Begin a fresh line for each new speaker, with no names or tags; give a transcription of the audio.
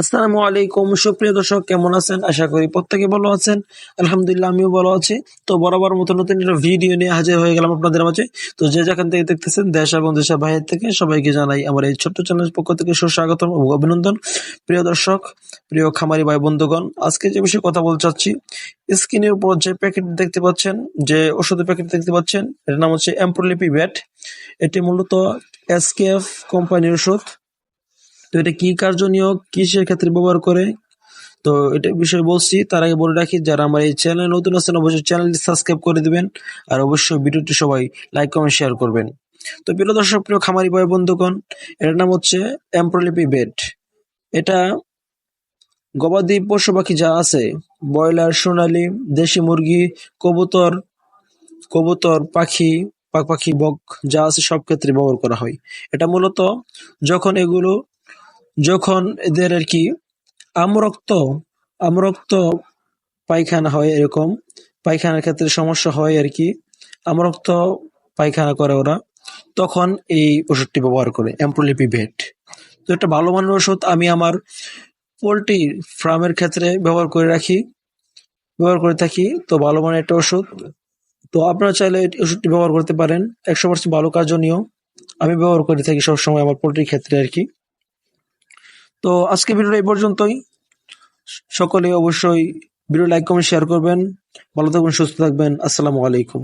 আসসালামু আলাইকুম। সুপ্রিয় দর্শক, কেমন আছেন? আশা করি প্রত্যেকে ভালো আছেন। আলহামদুলিল্লাহ, আমিও ভালো আছি। তো বরাবর মতো নতুন একটা ভিডিও নিয়ে হাজির হয়ে গেলাম আপনাদের মাঝে। তো যে যেখান থেকে দেখতেছেন, দেশ এবং দেশের বাইরে থেকে সবাইকে জানাই আমার এই ছোট্ট চ্যানেলের পক্ষ থেকে সুস্বাগতম ও অভিনন্দন। প্রিয় দর্শক, প্রিয় খামারি ভাই, বন্ধুগণ, আজকে যে বিষয়ে কথা বলতে চাচ্ছি স্ক্রিনের উপর যে প্যাকেট দেখতে পাচ্ছেন, যে ওষুধের প্যাকেট দেখতে পাচ্ছেন, এর নাম হচ্ছে এম্প্রোলিপি ব্যাট এটি মূলত এসকেএফ কোম্পানির ওষুধ। তো এটা কি কার্যনীয়? কিসের ক্ষেত্রে ব্যবহার করে? তো এটা বিষয়ে বলছি, তার আগে বলে রাখি, যারা আমার এই চ্যানেল নতুন আছেন, অবশ্যই চ্যানেলটি সাবস্ক্রাইব করে দিবেন, আর অবশ্যই ভিডিওটি সবাই লাইক, কমেন্ট, শেয়ার করবেন। তো প্রিয় দর্শক, প্রিয় খামারি ভাই, বন্ধুগণ, এটার নাম হচ্ছে এমপ্রোলিপি বেড। এটা গবাদি পশু পাখি যা আছে, ব্রয়লার, সোনালী, দেশি মুরগি, কবুতর কবুতর, পাখি পাখি, বক, যা আছে সব ক্ষেত্রে ব্যবহার করা হয়। এটা মূলত যখন এগুলো যখন এদের আর কি আমরক্ত আমরক্ত পায়খানা হয় এরকম, পায়খানার ক্ষেত্রে সমস্যা হয় আর কি, আমরক্ত পায়খানা করে ওরা, তখন এই ওষুধটি ব্যবহার করে অ্যাম্প্রোলিপি ভেট তো একটা ভালো মানের ওষুধ আমি আমার পোলট্রি ফার্মের ক্ষেত্রে ব্যবহার করে রাখি, ব্যবহার করে থাকি, তো ভালো মানের একটা ওষুধ। তো আপনারা চাইলে এই ওষুধটি ব্যবহার করতে পারেন, একশো পার্সেন্ট ভালো কার্যনীয় আমি ব্যবহার করে থাকি সবসময় আমার পোলট্রির ক্ষেত্রে আর কি। তো আজকে ভিডিওটা এই পর্যন্তই। সকলে অবশ্যই ভিডিও লাইক কমেন্ট শেয়ার করবেন। ভালো থাকবেন, সুস্থ থাকবেন। আসসালামু আলাইকুম।